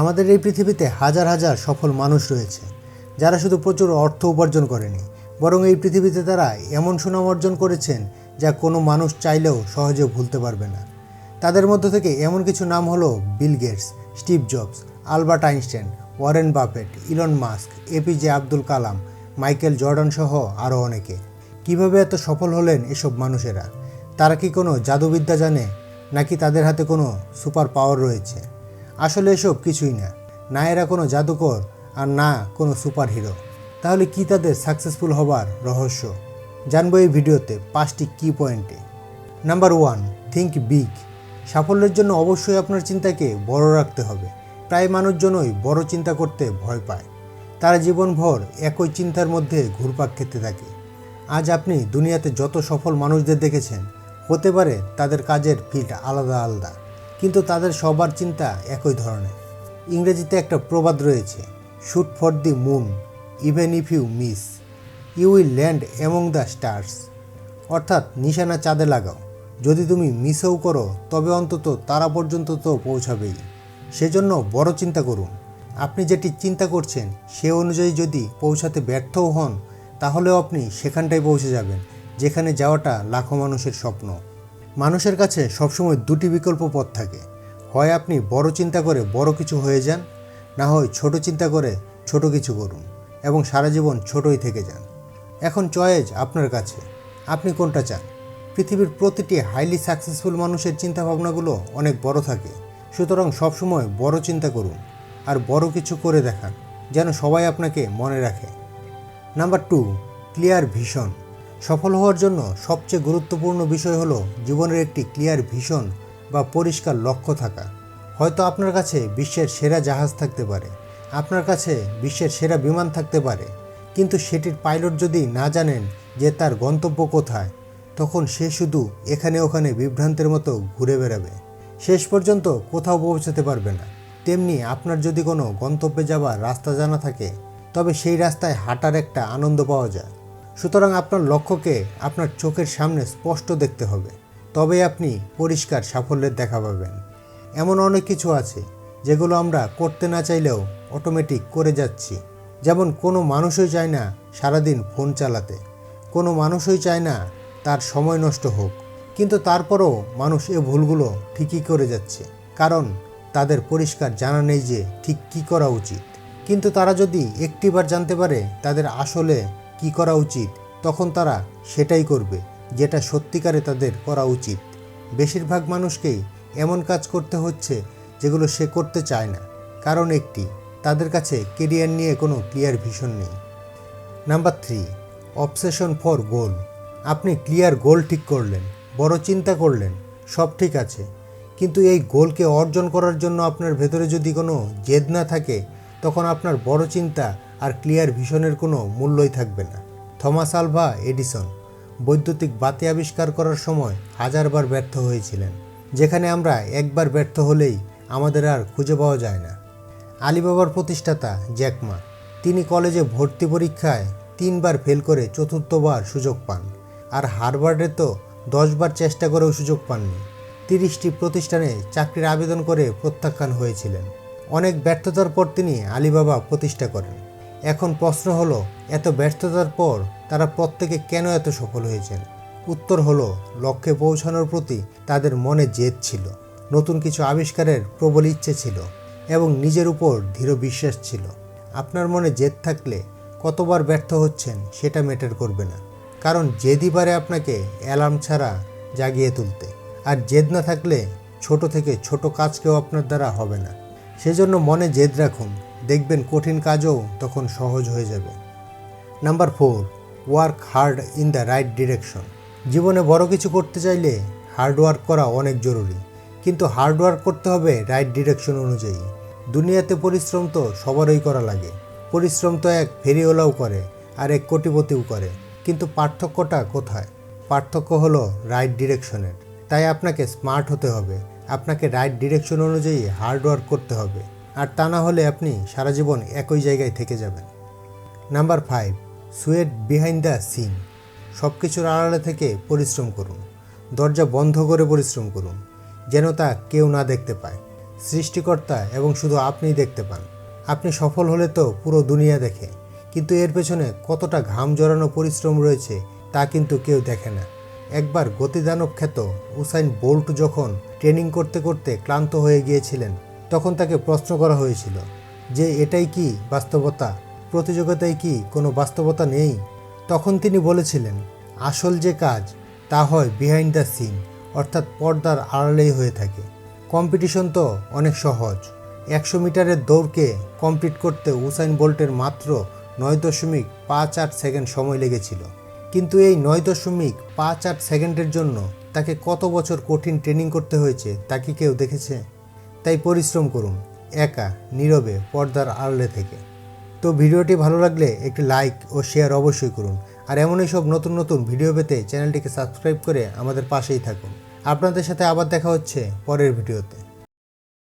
আমাদের এই পৃথিবীতে হাজার হাজার সফল মানুষ রয়েছে, যারা শুধু প্রচুর অর্থ উপার্জন করেনি, বরং এই পৃথিবীতে তারা এমন সুনাম অর্জন করেছেন যা কোনো মানুষ চাইলেও সহজে ভুলতে পারবে না। তাদের মধ্য থেকে এমন কিছু নাম হলো Bill Gates, Steve Jobs, Albert Einstein, Warren Buffett, Elon Musk APJ Abdul Kalam, Michael Jordan সহ আরও অনেকে। কীভাবে এত সফল হলেন এসব মানুষেরা? তারা কি কোনো জাদুবিদ্যা জানে, নাকি তাদের হাতে কোনো সুপার পাওয়ার রয়েছে? আসলে এসব কিছুই না। না এরা কোনো জাদুকর আর না কোনো সুপার হিরো তাহলে কি তাদের সাকসেসফুল হবার রহস্য? জানব এই ভিডিওতে পাঁচটি কি পয়েন্টে নাম্বার ওয়ান থিঙ্ক বিগ সাফল্যের জন্য অবশ্যই আপনার চিন্তাকে বড় রাখতে হবে। প্রায় মানুষজনই বড় চিন্তা করতে ভয় পায়। তারা জীবনভর একই চিন্তার মধ্যে ঘুরপাক খেতে থাকে। আজ আপনি দুনিয়াতে যত সফল মানুষদের দেখেছেন, হতে পারে তাদের কাজের ফিল্ড আলাদা আলাদা। কিন্তু তাদের সবার চিন্তা একই ধরনের। ইংরেজিতে একটা প্রবাদ রয়েছে shoot for the moon even if you miss you will land among the stars অর্থাৎ নিশানা চাঁদে লাগাও। যদি তুমি মিসও করো, তবে অন্তত তারা পর্যন্ত তো পৌঁছাবেই। সেজন্য বড় চিন্তা করুন। আপনি যেটি চিন্তা করছেন, সে অনুযায়ী যদি পৌঁছাতে ব্যর্থও হন, তাহলেও আপনি সেখানটায় পৌঁছে যাবেন, যেখানে যাওয়াটা লাখো মানুষের স্বপ্ন। মানুষের কাছে সবসময় দুটি বিকল্প পথ থাকে। হয় আপনি বড় চিন্তা করে বড় কিছু হয়ে যান, না হয় ছোট চিন্তা করে ছোট কিছু করুন এবং সারা জীবন ছোটই থেকে যান। এখন চয়েজ আপনার কাছে। আপনি কোনটা চান? পৃথিবীর প্রতিটি হাইলি সাকসেসফুল মানুষের চিন্তাভাবনাগুলো অনেক বড় থাকে। সুতরাং সবসময় বড় চিন্তা করুন আর বড় কিছু করে দেখান, যেন সবাই আপনাকে মনে রাখে। নাম্বার টু ক্লিয়ার ভিশন সফল হওয়ার জন্য সবচেয়ে গুরুত্বপূর্ণ বিষয় হলো জীবনের একটি ক্লিয়ার ভিশন বা পরিষ্কার লক্ষ্য থাকা। হয়তো আপনার কাছে বিশ্বের সেরা জাহাজ থাকতে পারে, আপনার কাছে বিশ্বের সেরা বিমান থাকতে পারে, কিন্তু সেটির পাইলট যদি না জানেন যে তার গন্তব্য কোথায়, তখন সে শুধু এখানে ওখানে বিভ্রান্তের মতো ঘুরে বেড়াবে। শেষ পর্যন্ত কোথাও পৌঁছাতে পারবে না। তেমনি আপনার যদি কোনো গন্তব্যে যাবার রাস্তা জানা থাকে, তবে সেই রাস্তায় হাঁটার একটা আনন্দ পাওয়া যায়। সুতরাং আপনার লক্ষ্যকে আপনার চোখের সামনে স্পষ্ট দেখতে হবে। তবে আপনি পরিষ্কার সাফল্যের দেখা পাবেন। এমন অনেক কিছু আছে, যেগুলো আমরা করতে না চাইলেও অটোমেটিক করে যাচ্ছি। যেমন কোনো মানুষই চায় না সারাদিন ফোন চালাতে। কোনো মানুষই চায় না তার সময় নষ্ট হোক। কিন্তু তারপরও মানুষ এ ভুলগুলো ঠিকই করে যাচ্ছে। কারণ তাদের পরিষ্কার জানা নেই যে ঠিক কী করা উচিত। কিন্তু তারা যদি একটিবার জানতে পারে তাদের আসলে কি করা উচিত? তখন তারা সেটাই করবে, যেটা সত্যিকারে তাদের করা উচিত। বেশিরভাগ মানুষকেই এমন কাজ করতে হচ্ছে, যেগুলো সে করতে চায় না। কারণ একটি, তাদের কাছে কেরিয়ার নিয়ে কোনো ক্লিয়ার ভিশন নেই। Number three, obsession for goal. আপনি ক্লিয়ার গোল ঠিক করলেন, বড় চিন্তা করলেন, সব ঠিক আছে। কিন্তু এই গোলকে অর্জন করার জন্য আপনার ভেতরে যদি কোনো জেদ না থাকে, তখন আপনার বড় চিন্তা আর ক্লিয়ার ভিশনের কোনো মূল্যই থাকবে না। থমাস আলভা এডিসন বৈদ্যুতিক বাতি আবিষ্কার করার সময় হাজারবার ব্যর্থ হয়েছিলেন, যেখানে আমরা একবার ব্যর্থ হলেই আমাদের আর খুঁজে পাওয়া যায় না। আলিবাবার প্রতিষ্ঠাতা জ্যাকমা, তিনি কলেজে ভর্তি পরীক্ষায় তিনবার ফেল করে চতুর্থবার সুযোগ পান আর হারভার্ডে তো দশবার চেষ্টা করেও সুযোগ পাননি। তিরিশটি প্রতিষ্ঠানে চাকরির আবেদন করে প্রত্যাখ্যান হয়েছিলেন। অনেক ব্যর্থতার পর তিনি আলিবাবা প্রতিষ্ঠা করেন। এখন প্রশ্ন হলো, এত ব্যর্থতার পর তারা প্রত্যেকে কেন এত সফল হয়েছেন? উত্তর হলো, লক্ষ্যে পৌঁছানোর প্রতি তাদের মনে জেদ ছিল। নতুন কিছু আবিষ্কারের প্রবল ইচ্ছে ছিল এবং নিজের উপর দৃঢ় বিশ্বাস ছিল। আপনার মনে জেদ থাকলে কতবার ব্যর্থ হচ্ছেন সেটা ম্যাটার করবে না। কারণ জেদই পারে আপনাকে অ্যালার্ম ছাড়া জাগিয়ে তুলতে। আর জেদ না থাকলে ছোট থেকে ছোট কাজকেও আপনার দ্বারা হবে না। সেজন্য মনে জেদ রাখুন দেখবেন কঠিন কাজও তখন সহজ হয়ে যাবে। Number four work hard in the right direction জীবনে বড় কিছু করতে চাইলে হার্ড ওয়ার্ক করা অনেক জরুরি, কিন্তু হার্ড ওয়ার্ক করতে হবে রাইট ডিরেকশন অনুযায়ী। দুনিয়াতে পরিশ্রম তো সবারই করা লাগে। পরিশ্রম তো এক ফেরিওয়ালাও করে, আর এক কোটিপতিও করে। কিন্তু পার্থক্যটা কোথায়? পার্থক্য হলো রাইট ডিরেকশনের তাই আপনাকে স্মার্ট হতে হবে। আপনাকে রাইট ডিরেকশন অনুযায়ী হার্ড ওয়ার্ক করতে হবে। আর তা না হলে আপনি সারা জীবন একই জায়গায় থেকে যাবেন। Number five, sweat behind the scene. সব কিছুর আড়ালে থেকে পরিশ্রম করুন। দরজা বন্ধ করে পরিশ্রম করুন, যেন তা কেউ না দেখতে পায়। সৃষ্টিকর্তা এবং শুধু আপনিই দেখতে পান। আপনি সফল হলে তো পুরো দুনিয়া দেখে, কিন্তু এর পেছনে কতটা ঘাম জড়ানো পরিশ্রম রয়েছে তা কিন্তু কেউ দেখে না। একবার গতিদানব খ্যাত উসাইন বোল্ট যখন ট্রেনিং করতে করতে ক্লান্ত হয়ে গিয়েছিলেন তখন তাকে প্রশ্ন করা হয়েছিল যে, এটাই কি বাস্তবতা? প্রতিযোগিতায় কি কোনো বাস্তবতা নেই? তখন তিনি বলেছিলেন, আসল যে কাজ, তা হয় বিহাইন্ড দ্য সিন অর্থাৎ পর্দার আড়ালেই হয়ে থাকে। কম্পিটিশন তো অনেক সহজ। একশো মিটারের দৌড়কে কমপ্লিট করতে উসাইন বোল্টের মাত্র নয় দশমিক পাঁচ আট সেকেন্ড সময় লেগেছিল। কিন্তু এই নয় দশমিক পাঁচ আট সেকেন্ডের জন্য তাকে কত বছর কঠিন ট্রেনিং করতে হয়েছে তা কি কেউ দেখেছে? তাই পরিশ্রম করুন, একা, নীরবে, পর্দার আড়লে থেকে। তো ভিডিওটি ভালো লাগলে একটি লাইক ও শেয়ার অবশ্যই করুন। আর এমনই সব নতুন নতুন ভিডিও পেতে চ্যানেলটিকে সাবস্ক্রাইব করে আমাদের পাশেই থাকুন। আপনাদের সাথে আবার দেখা হচ্ছে পরের ভিডিওতে।